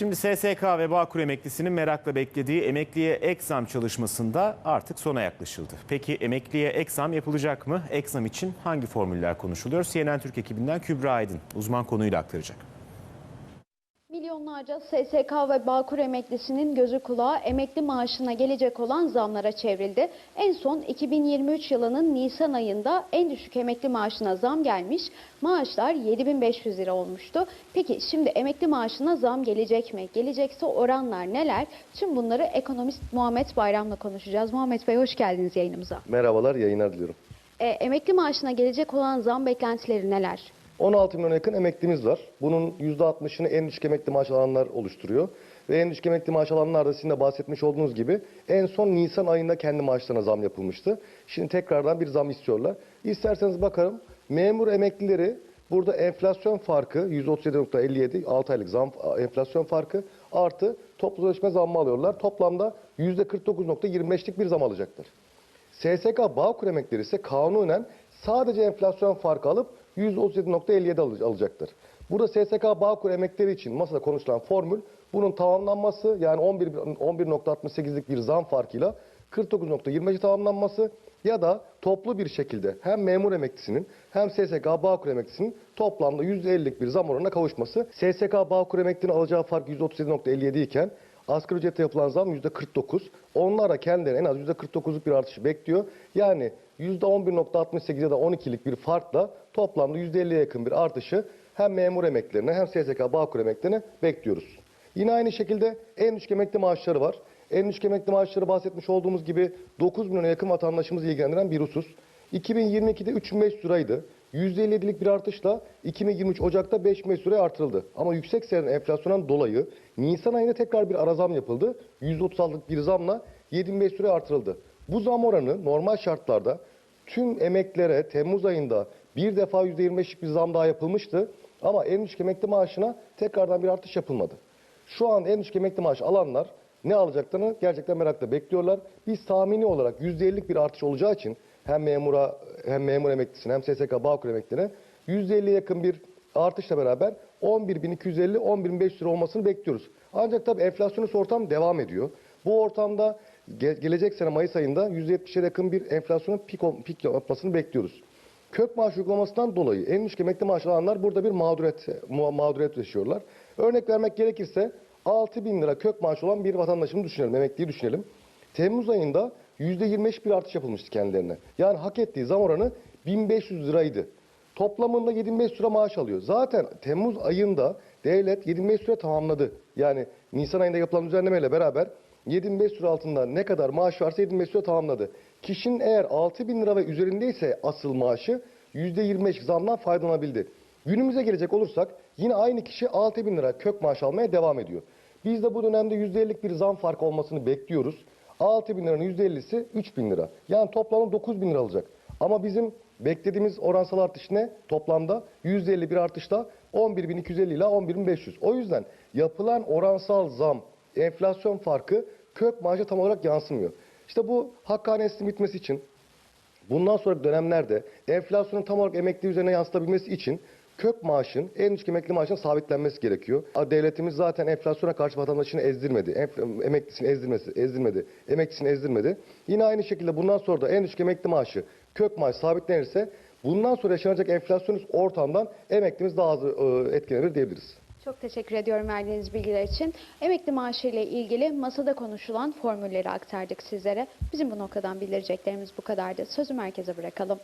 Şimdi SSK ve Bağkur emeklisinin merakla beklediği emekliye ek zam çalışmasında artık sona yaklaşıldı. Peki emekliye ek zam yapılacak mı? Ek zam için hangi formüller konuşuluyor? CNN Türk ekibinden Kübra Aydın uzman konuyla aktaracak. Milyonlarca SSK ve Bağkur emeklisinin gözü kulağı emekli maaşına gelecek olan zamlara çevrildi. En son 2023 yılının Nisan ayında en düşük emekli maaşına zam gelmiş. Maaşlar 7500 lira olmuştu. Peki şimdi emekli maaşına zam gelecek mi? Gelecekse oranlar neler? Tüm bunları ekonomist Muhammed Bayram'la konuşacağız. Muhammed Bey hoş geldiniz yayınımıza. Merhabalar, yayınlar diliyorum. E, emekli maaşına gelecek olan zam beklentileri neler? 16 milyona yakın emeklimiz var. Bunun %60'ını en düşük emekli maaş alanlar oluşturuyor. Ve en düşük emekli maaş alanlar da sizin de bahsetmiş olduğunuz gibi en son Nisan ayında kendi maaşlarına zam yapılmıştı. Şimdi tekrardan bir zam istiyorlar. İsterseniz bakalım memur emeklileri burada enflasyon farkı %37.57 6 aylık zam enflasyon farkı artı toplu sözleşme zammı alıyorlar. Toplamda %49.25'lik bir zam alacaklar. SSK Bağkur emekleri ise kanunen sadece enflasyon farkı alıp 137.57 alı- alacaktır. Burada SSK Bağkur emekleri için masada konuşulan formül bunun tamamlanması yani 11 11.68'lik bir zam farkıyla 49.25'i tamamlanması ya da toplu bir şekilde hem memur emeklisinin hem SSK Bağkur emeklisinin toplamda %50'lik bir zam oranına kavuşması. SSK Bağkur emeklinin alacağı fark 137.57 iken Asgari ücrete yapılan zam %49. Onlar da kendilerine en az %49'luk bir artışı bekliyor. Yani %11.68 ya da 12'lik bir farkla toplamda %50'ye yakın bir artışı hem memur emeklilerine hem SSK Bağkur emeklilerine bekliyoruz. Yine aynı şekilde en düşük emekli maaşları var. En düşük emekli maaşları bahsetmiş olduğumuz gibi 9 milyona yakın vatandaşımızı ilgilendiren bir husus. 2022'de 3500 liraydı. %57'lik bir artışla 2023 Ocak'ta 5500 liraya artırıldı. Ama yüksek seyreden enflasyondan dolayı Nisan ayında tekrar bir ara zam yapıldı. %36'lık bir zamla 7500 liraya artırıldı. Bu zam oranı normal şartlarda tüm emeklere Temmuz ayında bir defa %25'lik bir zam daha yapılmıştı. Ama en düşük emekli maaşına tekrardan bir artış yapılmadı. Şu an en düşük emekli maaş alanlar ne alacaklarını gerçekten merakla bekliyorlar. Biz tahmini olarak %50'lik bir artış olacağı için hem memura hem memur emeklisine hem SSK Bağkur emeklisine %50'ye yakın bir artışla beraber 11.250 11.500 lira olmasını bekliyoruz. Ancak tabii enflasyonist ortam devam ediyor. Bu ortamda ge- gelecek sene Mayıs ayında %70'e yakın bir enflasyonun pik, pik yapmasını bekliyoruz. Kök maaş uygulamasından dolayı en düşük emekli maaş alanlar burada bir mağduriyet, mağduriyet yaşıyorlar. Örnek vermek gerekirse 6 bin lira kök maaş olan bir vatandaşımı düşünelim, emekliyi düşünelim. Temmuz ayında %25 bir artış yapılmıştı kendilerine. Yani hak ettiği zam oranı 1500 liraydı. Toplamında 7500 lira maaş alıyor. Zaten Temmuz ayında devlet 7500 lira tamamladı. Yani Nisan ayında yapılan düzenlemeyle beraber 7500 lira altında ne kadar maaş varsa 7500 lira tamamladı. Kişinin eğer 6000 lira ve üzerindeyse asıl maaşı %25 zamdan faydalanabildi. Günümüze gelecek olursak yine aynı kişi 6000 lira kök maaş almaya devam ediyor. Biz de bu dönemde %50'lik bir zam farkı olmasını bekliyoruz. 6 bin liranın %50'si 3 bin lira. Yani toplamda 9 bin lira alacak. Ama bizim beklediğimiz oransal artış ne? Toplamda %50 bir artışla 11.250 ile 11.500. O yüzden yapılan oransal zam, enflasyon farkı kök maaşa tam olarak yansımıyor. İşte bu hakkaniyetsizliğin bitmesi için Bundan sonraki dönemlerde enflasyonun tam olarak emekli üzerine yansıtabilmesi için kök maaşın en düşük emekli maaşın sabitlenmesi gerekiyor. Devletimiz zaten enflasyona karşı vatandaşını ezdirmedi. Enf- emeklisini ezdirmesi, ezdirmedi. Emeklisini ezdirmedi. Yine aynı şekilde bundan sonra da en düşük emekli maaşı kök maaş sabitlenirse bundan sonra yaşanacak enflasyonist ortamdan emeklimiz daha az e, etkilenir diyebiliriz. Çok teşekkür ediyorum verdiğiniz bilgiler için. Emekli maaşı ile ilgili masada konuşulan formülleri aktardık sizlere. Bizim bu noktadan bildireceklerimiz bu kadardı. Sözü merkeze bırakalım.